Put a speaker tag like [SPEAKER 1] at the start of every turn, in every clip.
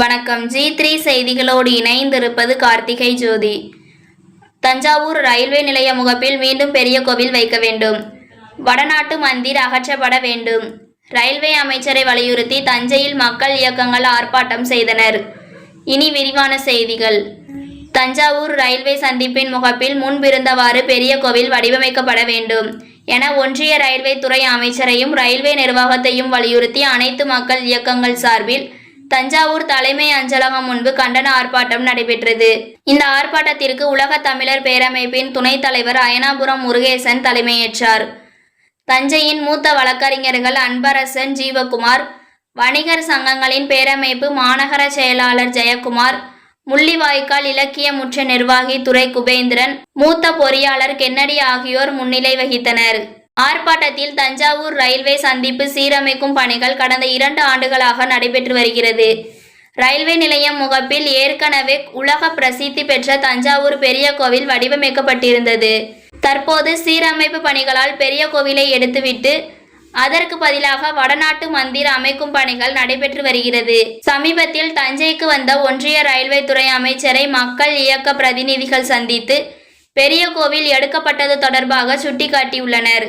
[SPEAKER 1] வணக்கம். G three செய்திகளோடு இணைந்திருப்பது கார்த்திகை ஜோதி. தஞ்சாவூர் ரயில்வே நிலைய முகப்பில் மீண்டும் பெரிய கோவில் வைக்க வேண்டும். வடநாட்டு மந்திர் அகற்றப்பட வேண்டும். ரயில்வே அமைச்சரை வலியுறுத்தி தஞ்சையில் மக்கள் இயக்கங்கள் ஆர்ப்பாட்டம் செய்தனர். இனி விரிவான செய்திகள். தஞ்சாவூர் ரயில்வே சந்திப்பின் முகப்பில் முன்பிருந்தவாறு பெரிய கோவில் வடிவமைக்கப்பட வேண்டும் என ஒன்றிய ரயில்வே துறை அமைச்சரையும் ரயில்வே நிர்வாகத்தையும் வலியுறுத்தி அனைத்து மக்கள் இயக்கங்கள் சார்பில் தஞ்சாவூர் தலைமை அஞ்சலகம் முன்பு கண்டன ஆர்ப்பாட்டம் நடைபெற்றது. இந்த ஆர்ப்பாட்டத்திற்கு உலக தமிழர் பேரமைப்பின் துணைத் தலைவர் அயனாபுரம் முருகேசன் தலைமையேற்றார். தஞ்சையின் மூத்த வழக்கறிஞர்கள் அன்பரசன் ஜீவகுமார் வணிகர் சங்கங்களின் பேரமைப்பு மாநகர செயலாளர் ஜெயக்குமார் முள்ளிவாய்க்கால் இலக்கிய முற்ற நிர்வாகி துறை குபேந்திரன் மூத்த பொறியாளர் கென்னடி ஆகியோர் முன்னிலை வகித்தனர். ஆர்ப்பாட்டத்தில் தஞ்சாவூர் ரயில்வே சந்திப்பு சீரமைக்கும் பணிகள் கடந்த இரண்டு ஆண்டுகளாக நடைபெற்று வருகிறது. ரயில்வே நிலையம் முகப்பில் ஏற்கனவே உலக பிரசித்தி பெற்ற தஞ்சாவூர் பெரிய கோவில் வடிவமைக்கப்பட்டிருந்தது. தற்போது சீரமைப்பு பணிகளால் பெரிய கோவிலை எடுத்துவிட்டு அதற்கு பதிலாக வடநாட்டு மந்திர் அமைக்கும் பணிகள் நடைபெற்று வருகிறது. சமீபத்தில் தஞ்சைக்கு வந்த ஒன்றிய ரயில்வே துறை அமைச்சரை மக்கள் இயக்க பிரதிநிதிகள் சந்தித்து பெரிய கோவில் எடுக்கப்பட்டது தொடர்பாக சுட்டிக்காட்டியுள்ளனர்.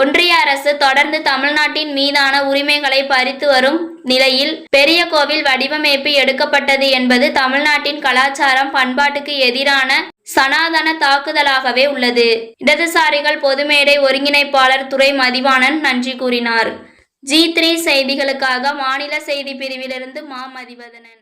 [SPEAKER 1] ஒன்றிய அரசு தொடர்ந்து தமிழ்நாட்டின் மீதான உரிமைகளை பறித்து வரும் நிலையில் பெரிய கோவில் வடிவமைப்பு எடுக்கப்பட்டது என்பது தமிழ்நாட்டின் கலாச்சாரம் பண்பாட்டுக்கு எதிரான சனாதன தாக்குதலாகவே உள்ளது. இடதுசாரிகள் பொதுமேடை ஒருங்கிணைப்பாளர் துறை மதிவாணன் நன்றி கூறினார். ஜி த்ரீ செய்திகளுக்காக மாநில செய்தி பிரிவிலிருந்து மா மதிவதனன்.